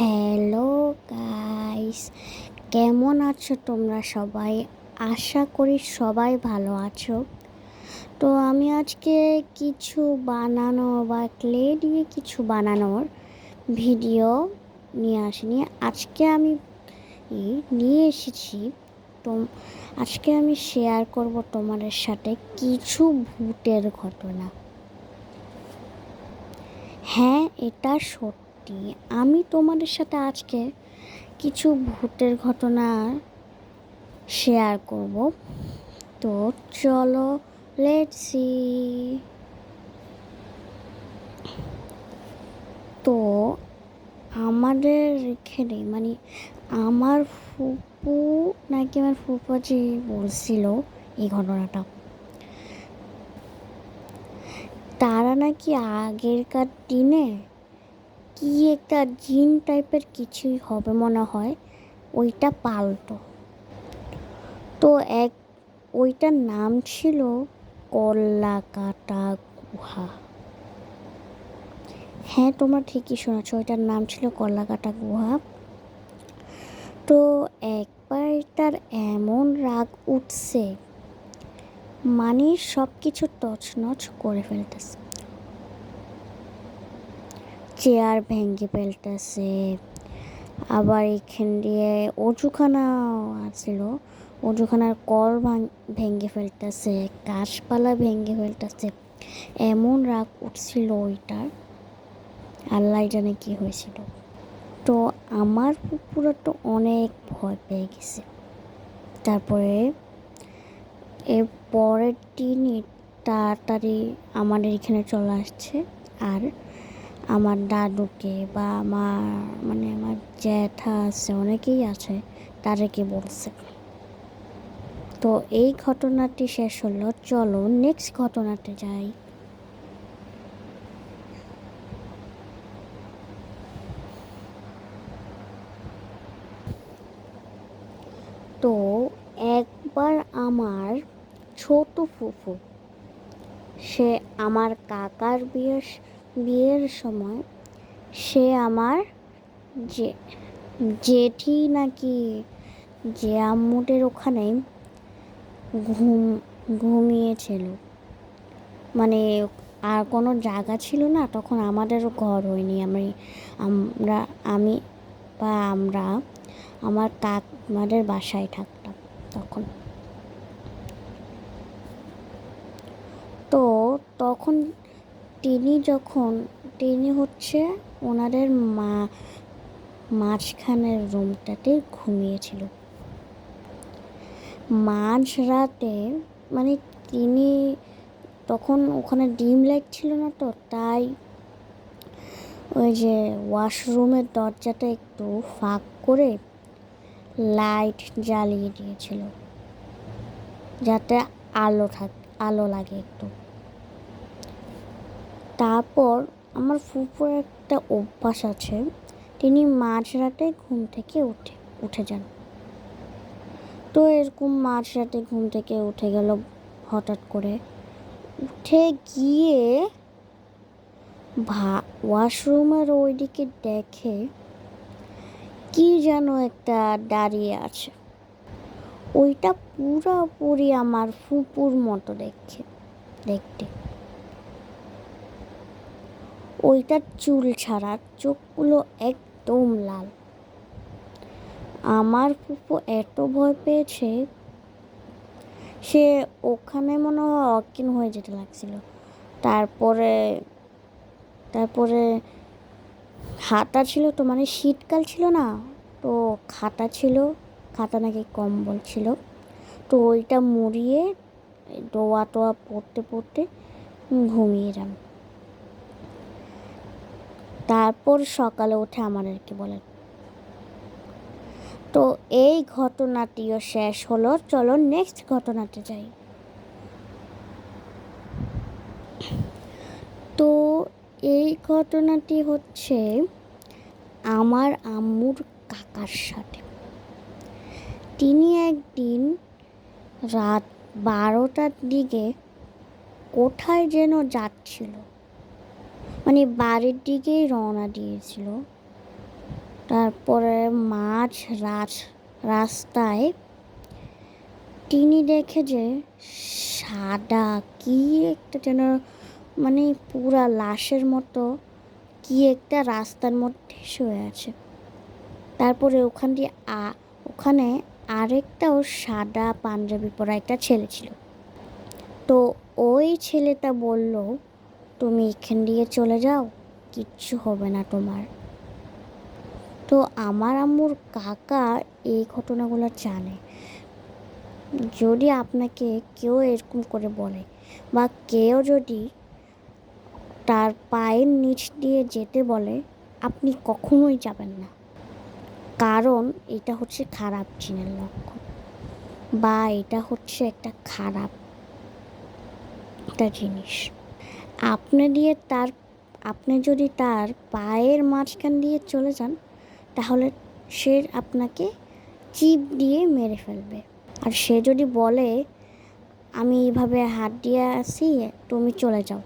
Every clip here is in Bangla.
হ্যালো গাইস কেমন আছো তোমরা সবাই? আশা করি সবাই ভালো আছো। তো আমি আজকে কিছু বানানো বা ক্লে দিয়ে কিছু বানানোর ভিডিও নিয়ে আসিনি। আজকে আমি নিয়ে এসেছি। তো আজকে আমি শেয়ার করব তোমাদের সাথে কিছু ভূতের ঘটনা। হ্যাঁ এটা সত্যি। আমি তোমাদের সাথে আজকে কিছু ভূতের ঘটনা শেয়ার করব। তো চলো লেট সি তো আমাদের এখানে মানে আমার ফুপু, নাকি আমার ফুপাজি বলছিল এই ঘটনাটা, তারা নাকি আগেরকার দিনে কি একটা জিন টাইপের কিছুই হবে মনে হয়। ওইটা পাল্টো। তো এক, ওইটার নাম ছিল কল্লাকাটা গুহা। হ্যাঁ তোমরা ঠিকই শুনেছ, ওইটার নাম ছিল কল্লাকাটা গুহা। তো একবার তার এমন রাগ উঠছে মানে সব কিছু তছনছ করে ফেলতেছে। চেয়ার ভেঙে ফেলতেছে। আবার এখান দিয়ে অজুখানাও আছিল অজুখানার কল ভেঙে ফেলতেছে, গাছপালা ভেঙে ফেলতেছে। এমন রাগ উঠছিল ওইটার। আল্লাহ জানে কি হয়েছিল। তো আমার পুকুরা তো অনেক ভয় পেয়ে গেছে। তারপরে এর পরের দিনই তাড়াতাড়ি আমাদের এখানে চলে আসছে। আর আমার দাদুকে বা আমার মানে আমার জ্যাঠা আছে, অনেকেই আছে, তাদেরকে বলছে। তো এই ঘটনাটি শেষ হলো, চলো নেক্সট ঘটনাতে যাই। তো একবার আমার ছোট ফুফু, সে আমার কাকার বিয়ের বিয়ের সময় সে আমার যে জেঠি নাকি যে আম্মুটের ওখানে ঘুম, ঘুমিয়েছিল। মানে আর কোনো জায়গা ছিল না, তখন আমাদেরও ঘর হয়নি। আমি, আমরা, আমি বা আমরা আমার কাক আমাদের বাসায় থাকতাম তখন। তো তখন তিনি যখন, তিনি হচ্ছে ওনাদের মা, মাঝখানের রুমটাতে ঘুমিয়েছিল। মাঝ রাতে মানে তিনি তখন ওখানে ডিম লাইট ছিল না তো, তাই ওই যে ওয়াশরুমের দরজাটা একটু ফাঁক করে লাইট জ্বালিয়ে দিয়েছিল, যাতে আলো থাক, আলো লাগে একটু। তারপর আমার ফুপুর একটা অভ্যাস আছে। তিনি মাঝরাতে ঘুম থেকে উঠে উঠে যান। তো এরকম মাঝরাতে ঘুম থেকে উঠে গেল হঠাৎ করে। উঠে গিয়ে ভা, ওয়াশরুমের ওইদিকে দেখে কি যেন একটা দাঁড়িয়ে আছে। ওইটা পুরোপুরি আমার ফুপুর মতো দেখে, দেখতে। ওইটার চুল ছাড়া চোখগুলো একদম লাল। আমার ফুপু এত ভয় পেয়েছে, সে ওখানে মনে হয় অজ্ঞান হয়ে যেতে লাগছিল। তারপরে তারপরে খাতা ছিল তো মানে শীতকাল ছিল না, তো খাতা ছিল, খাতা নাকি কম্বল ছিল। তো ওইটা মুড়িয়ে দোয়া টোয়া পড়তে পড়তে ঘুমিয়ে যান তারপর সকালে উঠে আমাদেরকে বলেন তো এই ঘটনাটিও শেষ হলো, চলো নেক্সট ঘটনাতে যাই। তো এই ঘটনাটি হচ্ছে আমার আম্মুর কাকার সাথে। তিনি একদিন রাত বারোটার দিকে কোথায় যেন যাচ্ছিল। মানে বাড়ির দিকেই রওনা দিয়েছিল। তারপরে মাঝ রাজ রাস্তায় তিনি দেখে যে সাদা কি একটা যেন মানে পুরা লাশের মতো কি একটা রাস্তার মধ্যে শুয়ে আছে। তারপরে ওখান দিয়ে ওখানে আরেকটাও সাদা পাঞ্জাবি পরা একটা ছেলে ছিল। তো ওই ছেলেটা বলল তুমি এখান দিয়ে চলে যাও, কিচ্ছু হবে না তোমার। তো আমার আম্মুর কাকা এই ঘটনাগুলো জানে। যদি আপনাকে কেউ এরকম করে বলে বা কেউ যদি তার পায়ের নিচ দিয়ে যেতে বলে, আপনি কখনোই যাবেন না। কারণ এটা হচ্ছে খারাপ জিনের লক্ষণ বা এটা হচ্ছে একটা খারাপ একটা জিনিস। আপনি দিয়ে তার, আপনি যদি তার পায়ের মাঝখান দিয়ে চলে যান, তাহলে সে আপনাকে চিপ দিয়ে মেরে ফেলবে। আর সে যদি বলে, আমি এইভাবে হাত দিয়ে আসি তুমি চলে যাও।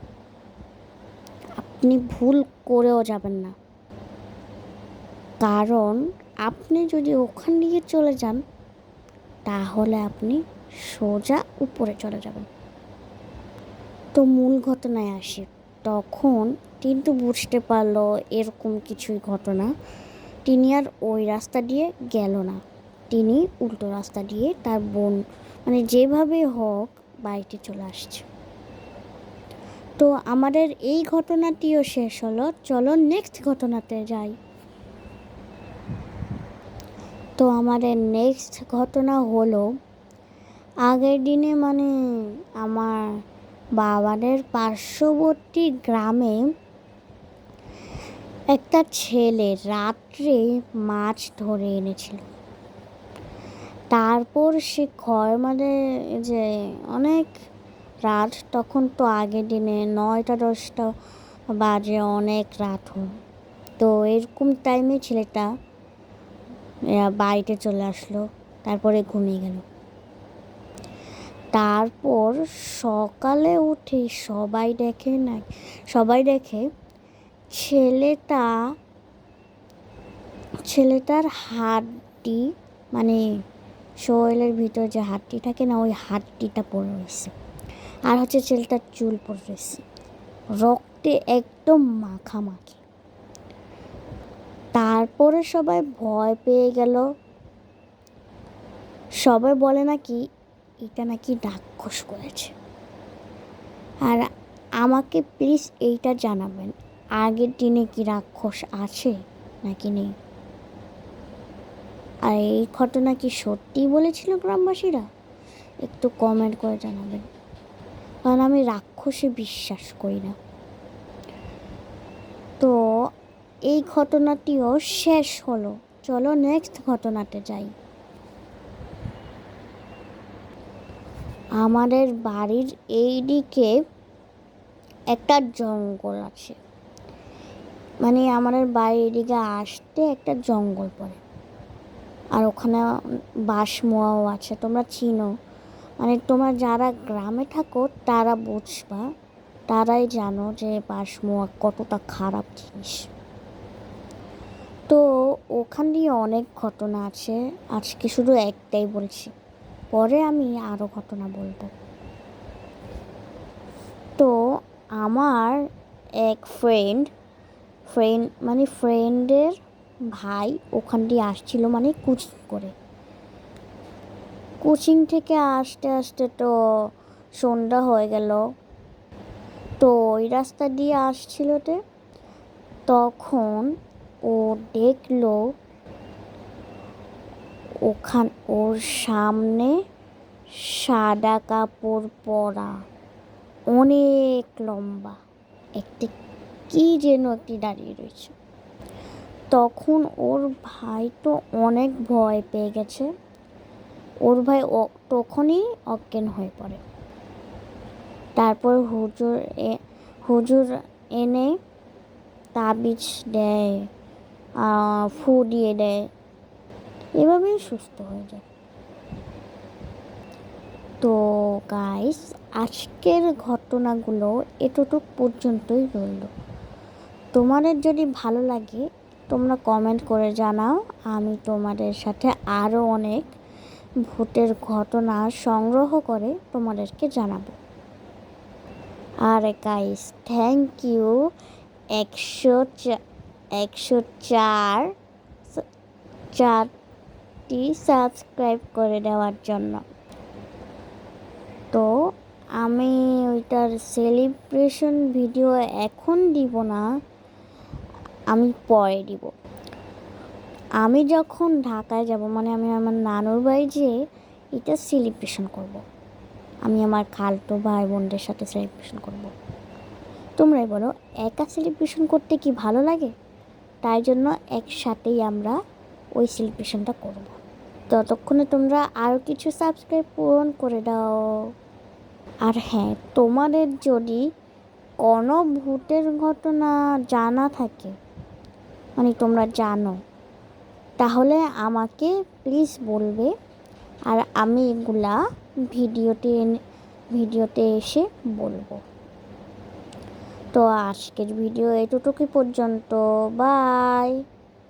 আপনি ভুল করেও যাবেন না। কারণ আপনি যদি ওখান দিয়ে চলে যান, তাহলে আপনি সোজা উপরে চলে যাবেন। তো মূল ঘটনায় আসি, তখন কিন্তু বুঝতে পারল এরকম কিছুই ঘটনা। তিনি আর ওই রাস্তা দিয়ে গেল না। তিনি উল্টো রাস্তা দিয়ে তার বোন মানে যেভাবে হোক বাড়িতে চলে আসছে। তো আমাদের এই ঘটনাটিও শেষ হলো। চলো নেক্সট ঘটনাতে যাই। তো আমাদের নেক্সট ঘটনা হলো, আগের দিনে মানে আমার বাবাদের পার্শ্ববর্তী গ্রামে একটা ছেলে রাত্রে মাছ ধরে এনেছিল। তারপর সে ঘর মানে যে অনেক রাত, তখন তো আগের দিনে নয়টা, দশটা বাজে অনেক রাত হয় তো এরকম টাইমে ছেলেটা বাড়িতে চলে আসলো, তারপরে ঘুমিয়ে গেল। তারপর সকালে উঠে সবাই দেখে না, সবাই দেখে ছেলেটা, ছেলেটার হাড্ডি মানে শরীরের ভিতর যে হাড্ডি থাকে না, ওই হাড্ডিটা পড়ে রয়েছে। আর হচ্ছে ছেলেটার চুল পড়ে রয়েছে। রক্তে একদম মাখামাখি। তারপরে সবাই ভয় পেয়ে গেল। সবাই বলে নাকি এটা নাকি রাক্ষস করেছে। আর আমাকে প্লিজ এইটা জানাবেন, আগের দিনে কি রাক্ষস আছে নাকি নেই? আর এই ঘটনা কি সত্যিই বলেছিল গ্রামবাসীরা? একটু কমেন্ট করে জানাবেন। কারণ আমি রাক্ষসে বিশ্বাস করি না। তো এই ঘটনাটিও শেষ হলো। চলো নেক্সট ঘটনাতে যাই। আমাদের বাড়ির এই দিকে একটা জঙ্গল আছে। মানে আমাদের বাড়ির দিকে আসতে একটা জঙ্গল পড়ে। আর ওখানে বাঁশমোয়াও আছে, তোমরা চিনো। মানে তোমরা যারা গ্রামে থাকো, তারা বুঝবা, তারাই জানো যে বাঁশমোয়া কতটা খারাপ জিনিস। তো ওখান দিয়ে অনেক ঘটনা আছে, আজকে শুধু একটাই বলছি। পরে আমি আরও ঘটনা বলব। তো আমার এক ফ্রেন্ড ফ্রেন্ড মানে ফ্রেন্ডের ভাই ওখান দিয়ে আসছিল মানে কোচিং করে। কোচিং থেকে আসতে আসতে তো সন্ধ্যা হয়ে গেল। তো ওই রাস্তা দিয়ে আসছিলতে তখন ও দেখল ওখান, ওর সামনে সাদা কাপড় পরা, অনেক লম্বা। একটি, কি যেন একটি দাঁড়িয়ে রয়েছে। তখন ওর ভাই তো অনেক ভয় পেয়ে গেছে। ওর ভাই তখনই অজ্ঞান হয়ে পড়ে। তারপর হুজুর হুজুর এনে তাবিজ দেয় ফু দিয়ে দেয়। এভাবেই সুস্থ হয়ে যায়। তো গাইস আজকের ঘটনাগুলো এতটুক পর্যন্তই রইল। তোমাদের যদি ভালো লাগে, তোমরা কমেন্ট করে জানাও। আমি তোমাদের সাথে আরও অনেক ভূতের ঘটনা সংগ্রহ করে তোমাদেরকে জানাব। আর গাইস থ্যাংক ইউ একশো একশো চার চারটি সাবস্ক্রাইব করে দেওয়ার জন্য তো, আমি ওইটার সেলিব্রেশন ভিডিও এখন দিব না, আমি পরে দিব আমি যখন ঢাকায় যাব মানে আমি আমার নানুর বাড়ি যেয়ে এটা সেলিব্রেশন করব। আমি আমার খালতো ভাই বোনদের সাথে সেলিব্রেশন করব। তোমরাই বলো, একা সেলিব্রেশন করতে কি ভালো লাগে তাই জন্য একসাথেই আমরা ওই সেলিব্রেশনটা করব। ততক্ষণে তোমরা আরও কিছু সাবস্ক্রাইব পূরণ করে দাও। আর হ্যাঁ তোমাদের যদি কোনো ভূতের ঘটনা জানা থাকে মানে তোমরা জানো, তাহলে আমাকে প্লিজ বলবে। আর আমি এগুলা ভিডিওতে ভিডিওতে এসে বলব। তো আজকের ভিডিও এতটুকুই পর্যন্ত। বাই